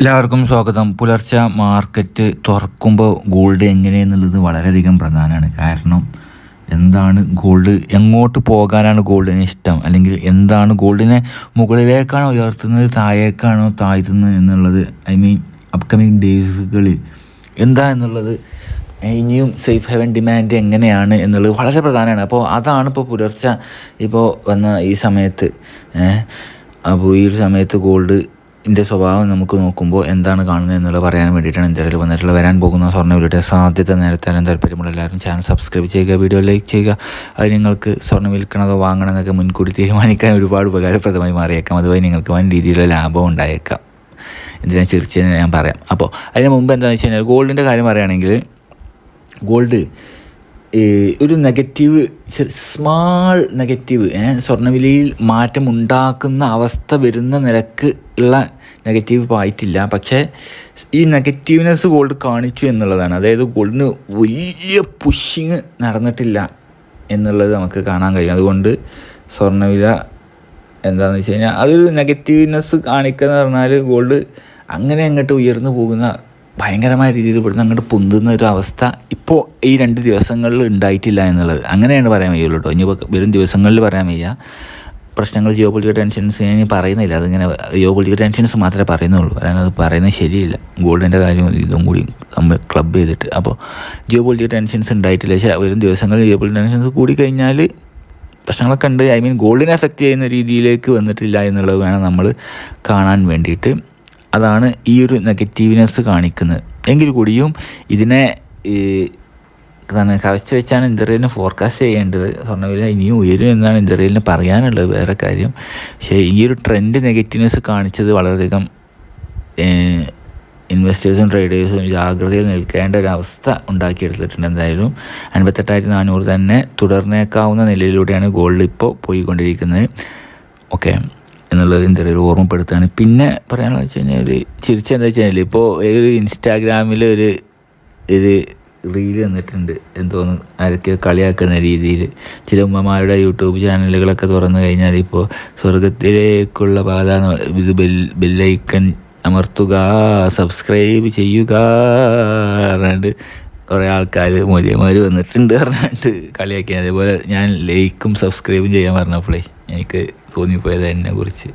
എല്ലാവർക്കും സ്വാഗതം. പുലർച്ചെ മാർക്കറ്റ് തുറക്കുമ്പോൾ ഗോൾഡ് എങ്ങനെയെന്നുള്ളത് വളരെയധികം പ്രധാനമാണ്. കാരണം എന്താണ് ഗോൾഡ് എങ്ങോട്ട് പോകാനാണ് ഗോൾഡിന് ഇഷ്ടം? അല്ലെങ്കിൽ എന്താണ് ഗോൾഡിനെ മുകളിലേക്കാണോ ഉയർത്തുന്നത് താഴേക്കാണോ താഴ്ത്തുന്നത് എന്നുള്ളത് ഐ മീൻ അപ്കമിങ് ഡേയ്സുകളിൽ എന്താ എന്നുള്ളത് ഇനിയും സേഫ് ഹെവൻ ഡിമാൻഡ് എങ്ങനെയാണ് എന്നുള്ളത് വളരെ പ്രധാനമാണ്. അപ്പോൾ അതാണ് ഇപ്പോൾ പുലർച്ചെ ഇപ്പോൾ വന്ന ഈ സമയത്ത് അപ്പോൾ ഈ ഒരു സമയത്ത് ഗോൾഡ് ന്റെ സ്വഭാവം നമുക്ക് നോക്കുമ്പോൾ എന്താണ് കാണുന്നത് എന്നുള്ളത് പറയാൻ വേണ്ടിയിട്ടാണ് ഇന്ത്യയിൽ വന്നിട്ടുള്ള വരാൻ പോകുന്ന സ്വർണവിലയുടെ സാധ്യത നേരത്തെ താല്പര്യമുള്ള എല്ലാവരും ചാനൽ സബ്സ്ക്രൈബ് ചെയ്യുക വീഡിയോ ലൈക്ക് ചെയ്യുക. അത് നിങ്ങൾക്ക് സ്വർണം വിൽക്കണതോ വാങ്ങണമെന്നൊക്കെ മുൻകൂട്ടി തീരുമാനിക്കാൻ ഒരുപാട് ഉപകാരപ്രദമായി മാറിയേക്കാം. അതുവഴി നിങ്ങൾക്ക് വൻ രീതിയിലുള്ള ലാഭം ഉണ്ടായേക്കാം. എന്തിനാ ചിരിച്ചതെന്ന് ഞാൻ പറയാം. അപ്പോൾ അതിന് മുമ്പ് എന്താണെന്ന് വെച്ച് കഴിഞ്ഞാൽ ഗോൾഡിന്റെ കാര്യം പറയുകയാണെങ്കിൽ ഗോൾഡ് ഒരു നെഗറ്റീവ് സ്മാൾ നെഗറ്റീവ് സ്വർണവിലയിൽ മാറ്റം ഉണ്ടാക്കുന്ന അവസ്ഥ വരുന്ന നിരക്ക് ഉള്ള നെഗറ്റീവ് ആയിട്ടില്ല. പക്ഷേ ഈ നെഗറ്റീവ്നെസ് ഗോൾഡ് കാണിച്ചു എന്നുള്ളതാണ്. അതായത് ഗോൾഡിന് വലിയ പുഷിങ് നടന്നിട്ടില്ല എന്നുള്ളത് നമുക്ക് കാണാൻ കഴിയും. അതുകൊണ്ട് സ്വർണവില എന്താണെന്ന് വെച്ച് കഴിഞ്ഞാൽ അതൊരു നെഗറ്റീവ്നെസ് കാണിക്കുക എന്ന് പറഞ്ഞാൽ ഗോൾഡ് അങ്ങനെ അങ്ങോട്ട് ഉയർന്നു പോകുന്ന ഭയങ്കരമായ രീതിയിൽ ഇവിടുന്ന് അങ്ങോട്ട് പൊന്തുന്ന ഒരു അവസ്ഥ ഇപ്പോൾ ഈ രണ്ട് ദിവസങ്ങളിൽ ഉണ്ടായിട്ടില്ല എന്നുള്ളത്. അങ്ങനെയാണ് പറയാൻ വയ്യുള്ളൂ കേട്ടോ. ഇനി വരും ദിവസങ്ങളിൽ പറയാൻ വയ്യ. പ്രശ്നങ്ങൾ ജിയോ പൊളിറ്റിക്കൽ ടെൻഷൻസ് ഞാൻ പറയുന്നില്ല. അതിങ്ങനെ ജിയോ പൊളിറ്റിക്കൽ ടെൻഷൻസ് മാത്രമേ പറയുന്നുള്ളൂ. അല്ലാതെ അത് പറയുന്നത് ശരിയില്ല. ഗോൾഡിന്റെ കാര്യം ഇതും കൂടി നമ്മൾ ക്ലബ് ചെയ്തിട്ട്. അപ്പോൾ ജിയോ പൊളിറ്റിക്കൽ ടെൻഷൻസ് ഉണ്ടായിട്ടില്ല. പക്ഷേ വരും ദിവസങ്ങളിൽ ജിയോ പൊളിറ്റിക്കൽ ടെൻഷൻസ് കൂടി കഴിഞ്ഞാൽ പ്രശ്നങ്ങളൊക്കെ ഉണ്ട്. ഐ മീൻ ഗോൾഡിനെ എഫക്റ്റ് ചെയ്യുന്ന രീതിയിലേക്ക് വന്നിട്ടില്ല എന്നുള്ളത് വേണം നമ്മൾ കാണാൻ വേണ്ടിയിട്ട്. അതാണ് ഈ ഒരു നെഗറ്റീവ്നെസ് കാണിക്കുന്നത്. എങ്കിൽ കൂടിയും ഇതിനെ കവച്ച് വെച്ചാണ് ഇന്റർവ്യൂവിനെ ഫോർകാസ്റ്റ് ചെയ്യേണ്ടത്. സ്വർണവില ഇനിയും ഉയരും എന്നാണ് ഇന്റർവ്യൂവിന് പറയാനുള്ളത്. വേറെ കാര്യം പക്ഷേ ഈ ഒരു ട്രെൻഡ് നെഗറ്റീവ്നെസ് കാണിച്ചത് വളരെയധികം ഇൻവെസ്റ്റേഴ്സും ട്രേഡേഴ്സും ജാഗ്രതയിൽ നിൽക്കേണ്ട ഒരു അവസ്ഥ ഉണ്ടാക്കിയെടുത്തിട്ടുണ്ട്. എന്തായാലും അൻപത്തെട്ടായിരത്തി നാനൂറ് തന്നെ തുടർന്നേക്കാവുന്ന നിലയിലൂടെയാണ് ഗോൾഡ് ഇപ്പോൾ പോയിക്കൊണ്ടിരിക്കുന്നത്. ഓക്കെ എന്നുള്ളത് ഒരു ഓർമ്മപ്പെടുത്താണ് പിന്നെ പറയാനുള്ളത് വെച്ച് കഴിഞ്ഞാൽ ചിരിച്ചെന്താ വെച്ച് കഴിഞ്ഞാൽ ഇപ്പോൾ ഒരു ഇൻസ്റ്റാഗ്രാമിൽ ഒരു ഒരു റീൽ വന്നിട്ടുണ്ട്. എന്തോന്ന് ആരൊക്കെ കളിയാക്കുന്ന രീതിയിൽ ചില ഉമ്മമാരുടെ യൂട്യൂബ് ചാനലുകളൊക്കെ തുറന്നു കഴിഞ്ഞാൽ ഇപ്പോൾ സ്വർഗത്തിലേക്കുള്ള പാത ഇത് ബെൽ ബെല്ലൈക്കൺ അമർത്തുക സബ്സ്ക്രൈബ് ചെയ്യുക പറഞ്ഞിട്ട് കുറേ ആൾക്കാർ മൂല്യമാർ വന്നിട്ടുണ്ട് പറഞ്ഞിട്ട് കളിയാക്കി അതേപോലെ ഞാൻ ലൈക്കും സബ്സ്ക്രൈബും ചെയ്യാൻ പറഞ്ഞപ്പോഴേ എനിക്ക് തോന്നിപ്പോയത് എന്നെ കുറിച്ച്